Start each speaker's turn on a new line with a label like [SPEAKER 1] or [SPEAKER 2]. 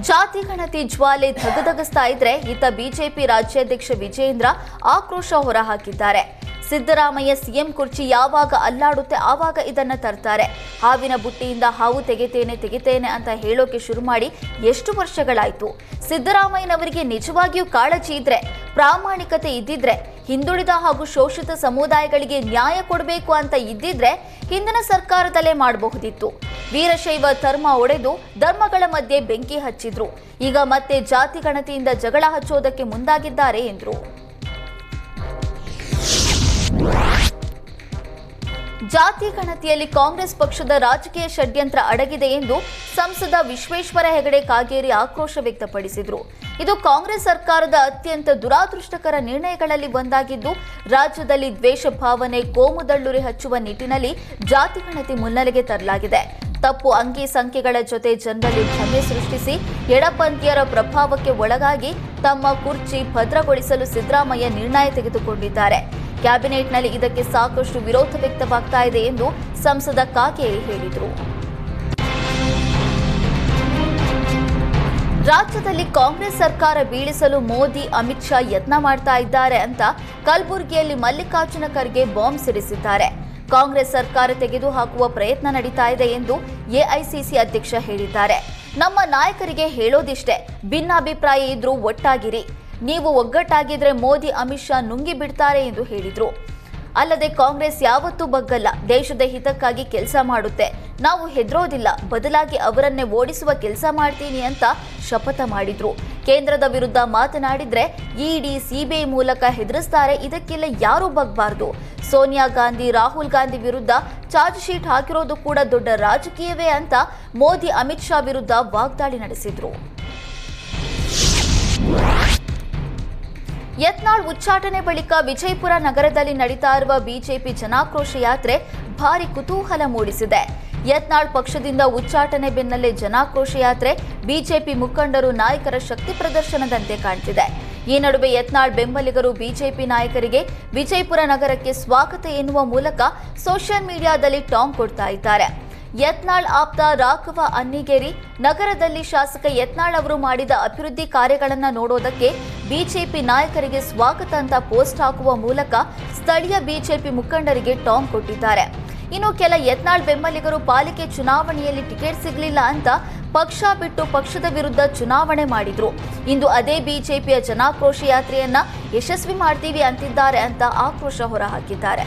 [SPEAKER 1] ಜಾತಿ ಗಣತಿ ಜ್ವಾಲೆ ಧಗಧಗಿಸ್ತಾ ಇದ್ರೆ ಇತ್ತ ಬಿಜೆಪಿ ರಾಜ್ಯಾಧ್ಯಕ್ಷ ವಿಜೇಂದ್ರ ಆಕ್ರೋಶ ಹೊರಹಾಕಿದ್ದಾರೆ. ಸಿದ್ದರಾಮಯ್ಯ ಸಿಎಂ ಕುರ್ಚಿ ಯಾವಾಗ ಅಲ್ಲಾಡುತ್ತೆ ಆವಾಗ ಇದನ್ನ ತರ್ತಾರೆ. ಹಾವಿನ ಬುಟ್ಟಿಯಿಂದ ಹಾವು ತೆಗಿತೇನೆ ತೆಗಿತೇನೆ ಅಂತ ಹೇಳೋಕೆ ಶುರು ಮಾಡಿ ಎಷ್ಟು ವರ್ಷಗಳಾಯ್ತು. ಸಿದ್ದರಾಮಯ್ಯನವರಿಗೆ ನಿಜವಾಗಿಯೂ ಕಾಳಜಿ ಇದ್ರೆ, ಪ್ರಾಮಾಣಿಕತೆ ಇದ್ದಿದ್ರೆ, ಹಿಂದುಳಿದ ಹಾಗೂ ಶೋಷಿತ ಸಮುದಾಯಗಳಿಗೆ ನ್ಯಾಯ ಕೊಡಬೇಕು ಅಂತ ಇದ್ದಿದ್ರೆ ಹಿಂದಿನ ಸರ್ಕಾರದಲ್ಲೇ ಮಾಡಬಹುದಿತ್ತು. ವೀರಶೈವ ಧರ್ಮ ಒಡೆದು ಧರ್ಮಗಳ ಮಧ್ಯೆ ಬೆಂಕಿ ಹಚ್ಚಿದ್ರು. ಈಗ ಮತ್ತೆ ಜಾತಿ ಗಣತಿಯಿಂದ ಜಗಳ ಹಚ್ಚೋದಕ್ಕೆ ಮುಂದಾಗಿದ್ದಾರೆ ಎಂದರು. ಜಾತಿ ಗಣತಿಯಲ್ಲಿ ಕಾಂಗ್ರೆಸ್ ಪಕ್ಷದ ರಾಜಕೀಯ ಷಡ್ಯಂತ್ರ ಅಡಗಿದೆ ಎಂದು ಸಂಸದ ವಿಶ್ವೇಶ್ವರ ಹೆಗಡೆ ಕಾಗೇರಿ ಆಕ್ರೋಶ ವ್ಯಕ್ತಪಡಿಸಿದರು. ಇದು ಕಾಂಗ್ರೆಸ್ ಸರ್ಕಾರದ ಅತ್ಯಂತ ದುರಾದೃಷ್ಟಕರ ನಿರ್ಣಯಗಳಲ್ಲಿ ಒಂದಾಗಿದ್ದು, ರಾಜ್ಯದಲ್ಲಿ ದ್ವೇಷ ಭಾವನೆ ಕೋಮುದಳ್ಳುರಿ ಹಚ್ಚುವ ನಿಟ್ಟಿನಲ್ಲಿ ಜಾತಿ ಗಣತಿ ಮುನ್ನೆಲೆಗೆ ತರಲಾಗಿದೆ. ತಪ್ಪು ಅಂಕಿ ಸಂಖ್ಯೆಗಳ ಜೊತೆ ಜನರಲ್ಲಿ ಭ್ರಮೆ ಸೃಷ್ಟಿಸಿ ಎಡಪಂಥೀಯರ ಪ್ರಭಾವಕ್ಕೆ ಒಳಗಾಗಿ ತಮ್ಮ ಕುರ್ಚಿ ಭದ್ರಗೊಳಿಸಲು ಸಿದ್ದರಾಮಯ್ಯ ನಿರ್ಣಯ ತೆಗೆದುಕೊಂಡಿದ್ದಾರೆ. ಕ್ಯಾಬಿನೆಟ್ನಲ್ಲಿ ಇದಕ್ಕೆ ಸಾಕಷ್ಟು ವಿರೋಧ ವ್ಯಕ್ತವಾಗ್ತಾ ಇದೆ ಎಂದು ಸಂಸದ ಕಾಕೇರಿ ಹೇಳಿದರು. ರಾಜ್ಯದಲ್ಲಿ ಕಾಂಗ್ರೆಸ್ ಸರ್ಕಾರ ಬೀಳಿಸಲು ಮೋದಿ, ಅಮಿತ್ ಶಾ ಯತ್ನ ಮಾಡ್ತಾ ಇದ್ದಾರೆ ಅಂತ ಕಲಬುರಗಿಯಲ್ಲಿ ಮಲ್ಲಿಕಾರ್ಜುನ ಖರ್ಗೆ ಬಾಂಬ್ ಸಿಡಿಸಿದ್ದಾರೆ. ಕಾಂಗ್ರೆಸ್ ಸರ್ಕಾರ ತೆಗೆದು ಹಾಕುವ ಪ್ರಯತ್ನ ನಡೀತಾ ಇದೆ ಎಂದು ಎಐಸಿಸಿ ಅಧ್ಯಕ್ಷ ಹೇಳಿದ್ದಾರೆ. ನಮ್ಮ ನಾಯಕರಿಗೆ ಹೇಳೋದಿಷ್ಟೇ, ಭಿನ್ನಾಭಿಪ್ರಾಯ ಇದ್ರೂ ಒಟ್ಟಾಗಿರಿ. ನೀವು ಒಗ್ಗಟ್ಟಾಗಿದ್ರೆ ಮೋದಿ, ಅಮಿತ್ ಶಾ ನುಂಗಿ ಬಿಡ್ತಾರೆ ಎಂದು ಹೇಳಿದ್ರು. ಅಲ್ಲದೆ ಕಾಂಗ್ರೆಸ್ ಯಾವತ್ತೂ ಬಗ್ಗಲ್ಲ. ದೇಶದ ಹಿತಕ್ಕಾಗಿ ಕೆಲಸ ಮಾಡುತ್ತೆ. ನಾವು ಹೆದರೋದಿಲ್ಲ. ಬದಲಾಗಿ ಅವರನ್ನೇ ಓಡಿಸುವ ಕೆಲಸ ಮಾಡ್ತೀನಿ ಅಂತ ಶಪಥ ಮಾಡಿದ್ರು. ಕೇಂದ್ರದ ವಿರುದ್ಧ ಮಾತನಾಡಿದ್ರೆ ಇಡಿ, ಸಿಬಿಐ ಮೂಲಕ ಹೆದರಿಸ್ತಾರೆ. ಇದಕ್ಕೆಲ್ಲ ಯಾರೂ ಬಗ್ಬಾರ್ದು. ಸೋನಿಯಾ ಗಾಂಧಿ, ರಾಹುಲ್ ಗಾಂಧಿ ವಿರುದ್ಧ ಚಾರ್ಜ್ ಶೀಟ್ ಹಾಕಿರೋದು ಕೂಡ ದೊಡ್ಡ ರಾಜಕೀಯವೇ ಅಂತ ಮೋದಿ, ಅಮಿತ್ ಶಾ ವಿರುದ್ಧ ವಾಗ್ದಾಳಿ ನಡೆಸಿದ್ರು. ಯತ್ನಾಳ್ ಉಚ್ಚಾಟನೆ ಬಳಿಕ ವಿಜಯಪುರ ನಗರದಲ್ಲಿ ನಡೀತಾ ಇರುವ ಬಿಜೆಪಿ ಜನಾಕ್ರೋಶ ಯಾತ್ರೆ ಭಾರಿ ಕುತೂಹಲ ಮೂಡಿಸಿದೆ. ಯತ್ನಾಳ್ ಪಕ್ಷದಿಂದ ಉಚ್ಚಾಟನೆ ಬೆನ್ನಲ್ಲೇ ಜನಾಕ್ರೋಶ ಯಾತ್ರೆ ಬಿಜೆಪಿ ಮುಖಂಡರು ನಾಯಕರ ಶಕ್ತಿ ಪ್ರದರ್ಶನದಂತೆ ಕಾಣ್ತಿದೆ. ಈ ನಡುವೆ ಯತ್ನಾಳ್ ಬೆಂಬಲಿಗರು ಬಿಜೆಪಿ ನಾಯಕರಿಗೆ ವಿಜಯಪುರ ನಗರಕ್ಕೆ ಸ್ವಾಗತ ಎನ್ನುವ ಮೂಲಕ ಸೋಷಿಯಲ್ ಮೀಡಿಯಾದಲ್ಲಿ ಟಾಂಗ್ ಕೊಡ್ತಾ ಇದ್ದಾರೆ. ಯತ್ನಾಳ್ ಆಪ್ತ ರಾಘವ ಅನ್ನಿಗೇರಿ ನಗರದಲ್ಲಿ ಶಾಸಕ ಯತ್ನಾಳ್ ಅವರು ಮಾಡಿದ ಅಭಿವೃದ್ಧಿ ಕಾರ್ಯಗಳನ್ನು ನೋಡೋದಕ್ಕೆ ಬಿಜೆಪಿ ನಾಯಕರಿಗೆ ಸ್ವಾಗತ ಅಂತ ಪೋಸ್ಟ್ ಹಾಕುವ ಮೂಲಕ ಸ್ಥಳೀಯ ಬಿಜೆಪಿ ಮುಖಂಡರಿಗೆ ಟಾಂಗ್ ಕೊಟ್ಟಿದ್ದಾರೆ. ಇನ್ನು ಕೆಲ ಯತ್ನಾಳ್ ಬೆಂಬಲಿಗರು ಪಾಲಿಕೆ ಚುನಾವಣೆಯಲ್ಲಿ ಟಿಕೆಟ್ ಸಿಗಲಿಲ್ಲ ಅಂತ ಪಕ್ಷ ಬಿಟ್ಟು ಪಕ್ಷದ ವಿರುದ್ಧ ಚುನಾವಣೆ ಮಾಡಿದ್ರು. ಇಂದು ಅದೇ ಬಿಜೆಪಿಯ ಜನಾಕ್ರೋಶ ಯಾತ್ರೆಯನ್ನ ಯಶಸ್ವಿ ಮಾಡ್ತೀವಿ ಅಂತಿದ್ದಾರೆ ಅಂತ ಆಕ್ರೋಶ ಹೊರಹಾಕಿದ್ದಾರೆ.